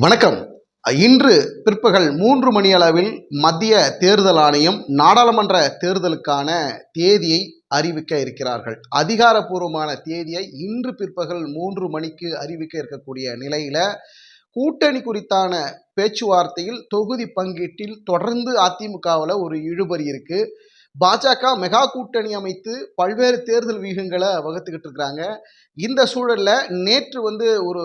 வணக்கம். இன்று பிற்பகல் மூன்று மணி அளவில் மத்திய தேர்தல் ஆணையம் நாடாளுமன்ற தேர்தலுக்கான தேதியை அறிவிக்க இருக்கிறார்கள். அதிகாரப்பூர்வமான தேதியை இன்று பிற்பகல் மூன்று மணிக்கு அறிவிக்க இருக்கக்கூடிய நிலையில கூட்டணி குறித்தான பேச்சுவார்த்தையில் தொகுதி பங்கீட்டில் தொடர்ந்து அதிமுகவில் ஒரு இழுபறி இருக்கு. பாஜக மெகா கூட்டணி அமைத்து பல்வேறு தேர்தல் வியூகங்களை வகுத்துக்கிட்டு இருக்கிறாங்க. இந்த சூழல்ல நேற்று வந்து ஒரு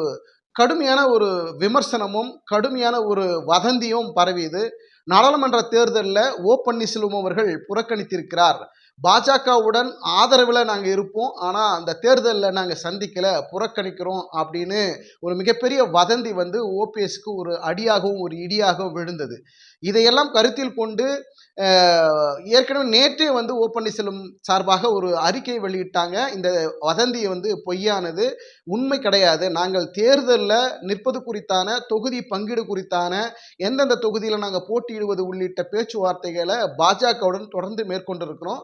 கடுமையான ஒரு விமர்சனமும் கடுமையான ஒரு வதந்தியும் பரவியது. நாடாளுமன்ற தேர்தலில் ஓ பன்னீர்செல்வம் அவர்கள் புறக்கணித்திருக்கிறார். பாஜகவுடன் ஆதரவில் நாங்கள் இருப்போம். ஆனால் அந்த தேர்தலில் நாங்கள் சந்திக்கலை புறக்கணிக்கிறோம் அப்படின்னு ஒரு மிகப்பெரிய வதந்தி வந்து ஓபிஎஸ்க்கு ஒரு அடியாகவும் ஒரு இடியாகவும் விழுந்தது. இதையெல்லாம் கருத்தில் கொண்டு ஏற்கனவே நேற்றே வந்து ஓ பன்னீர்செல்வம் சார்பாக ஒரு அறிக்கை வெளியிட்டாங்க. இந்த வதந்தி வந்து பொய்யானது உண்மை கிடையாது. நாங்கள் தேர்தலில் நிற்பது குறித்தான தொகுதி பங்கீடு குறித்தான எந்தெந்த தொகுதியில் நாங்கள் போட்டியிடுவது உள்ளிட்ட பேச்சுவார்த்தைகளை பாஜகவுடன் தொடர்ந்து மேற்கொண்டிருக்கிறோம்.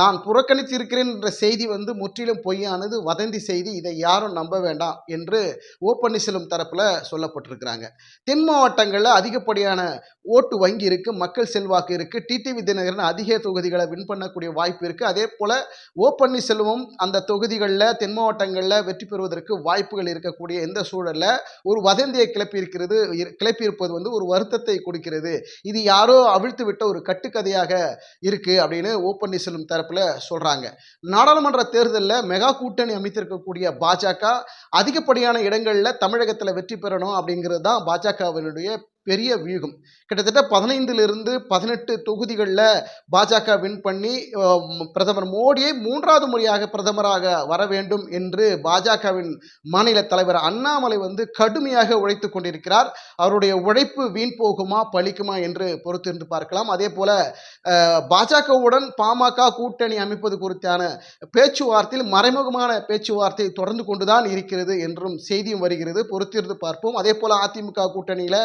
நான் புறக்கணித்திருக்கிறேன் என்ற செய்தி வந்து முற்றிலும் பொய்யானது. வதந்தி செய்தி. இதை யாரும் நம்ப வேண்டாம் என்று ஓ பன்னீர்செல்வம் தரப்பில் சொல்லப்பட்டிருக்கிறாங்க. தென் மாவட்டங்களில் அதிகப்படியான ஓட்டு வங்கி இருக்குது மக்கள் செல்வாக்கு இருக்குது டிடிவி தினகரன் அதிக தொகுதிகளை வின் பண்ணக்கூடிய வாய்ப்பு இருக்குது அதே போல் ஓ பன்னீர்செல்வம் அந்த தொகுதிகளில் தென் மாவட்டங்களில் வெற்றி பெறுவதற்கு வாய்ப்புகள் இருக்கக்கூடிய எந்த சூழலில் ஒரு வதந்தியை கிளப்பியிருக்கிறது கிளப்பியிருப்பது வந்து ஒரு வருத்தத்தை கொடுக்கிறது. இது யாரோ அவிழ்த்து விட்ட ஒரு கட்டுக்கதையாக இருக்குது அப்படின்னு ஓ பன்னீர்செல்வம் தரப்பில் சொல்கிறாங்க நாடாளுமன்ற தேர்தலில் மெகா கூட்டணி அமைத்திருக்கக்கூடிய பாஜக அதிகப்படியான இடங்களில் தமிழகத்தில் வெற்றி பெறணும் அப்படிங்கிறது தான் பாஜகவினுடைய பெரிய வியூகம். கிட்டத்தட்ட பதினைந்திலிருந்து பதினெட்டு தொகுதிகளில் பாஜக வின் பண்ணி பிரதமர் மோடியை மூன்றாவது முறையாக பிரதமராக வர வேண்டும் என்று பாஜகவின் மாநில தலைவர் அண்ணாமலை வந்து கடுமையாக உழைத்து கொண்டிருக்கிறார். அவருடைய உழைப்பு வீண் போகுமா பழிக்குமா என்று பொறுத்திருந்து பார்க்கலாம். அதே போல பாஜகவுடன் பாமக கூட்டணி அமைப்பது குறித்தான பேச்சுவார்த்தையில் மறைமுகமான பேச்சுவார்த்தை தொடர்ந்து கொண்டுதான் இருக்கிறது என்றும் செய்தியும் வருகிறது. பொறுத்திருந்து பார்ப்போம். அதே போல அதிமுக கூட்டணியில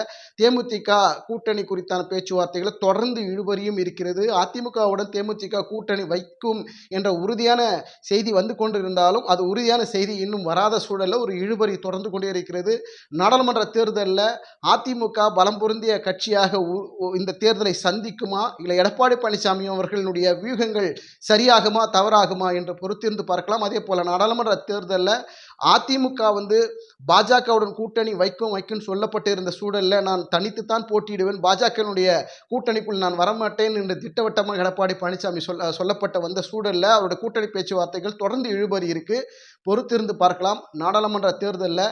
தேமுதிக கூட்டணி குறித்தான பேச்சுவார்த்தைகளை தொடர்ந்து இழுபறியும் இருக்கிறது. அதிமுகவுடன் தேமுதிக கூட்டணி வைக்கும் என்ற உறுதியான செய்தி வந்து கொண்டிருந்தாலும் அது உறுதியான செய்தி இன்னும் வராத சூழலில் ஒரு இழுபறி தொடர்ந்து கொண்டே இருக்கிறது. நாடாளுமன்ற தேர்தலில் அதிமுக பலம் பொருந்திய கட்சியாக உ- இந்த தேர்தலை சந்திக்குமா? இல்லை எடப்பாடி பழனிசாமி அவர்களுடைய வியூகங்கள் சரியாகுமா தவறாகுமா என்று பொறுத்திருந்து பார்க்கலாம். அதே போல் நாடாளுமன்ற தேர்தலில் அதிமுக வந்து பாஜகவுடன் கூட்டணி வைக்கும் வைக்கும்னு சொல்லப்பட்டு இருந்த சூழல்ல நான் தனித்துத்தான் போட்டியிடுவேன். பாஜகவினுடைய கூட்டணிக்குள் நான் வரமாட்டேன் என்று திட்டவட்டமாக எடப்பாடி பழனிசாமி சொல்ல சொல்லப்பட்ட வந்த சூழலில் அவருடைய கூட்டணி பேச்சுவார்த்தைகள் தொடர்ந்து இழுபறி இருக்கு. பொறுத்திருந்து பார்க்கலாம். நாடாளுமன்ற தேர்தலில்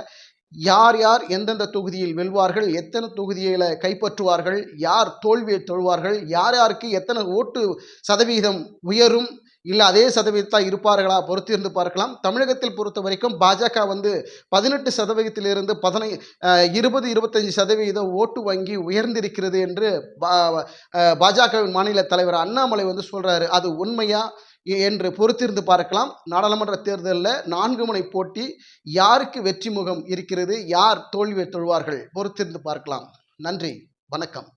யார் யார் எந்தெந்த தொகுதியில் வெல்வார்கள் எத்தனை தொகுதிகளை கைப்பற்றுவார்கள் யார் தோல்வியை தொழுவார்கள் யார் யாருக்கு எத்தனை ஓட்டு சதவீதம் உயரும் இல்லை அதே சதவீதத்தாக இருப்பார்களா? பொறுத்து இருந்து பார்க்கலாம். தமிழகத்தில் பொறுத்த வரைக்கும் பாஜக வந்து பதினெட்டு சதவீதத்திலிருந்து பதினை இருபது இருபத்தஞ்சு சதவீதம் ஓட்டு வங்கி உயர்ந்திருக்கிறது என்று பாஜகவின் மாநில தலைவர் அண்ணாமலை வந்து சொல்கிறாரு அது உண்மையா என்று பொறுத்திருந்து பார்க்கலாம். நாடாளுமன்ற தேர்தலில் நான்கு முனை போட்டி யாருக்கு வெற்றி முகம் இருக்கிறது? யார் தோல்வியை தொழுவார்கள்? பொறுத்திருந்து பார்க்கலாம். நன்றி. வணக்கம்.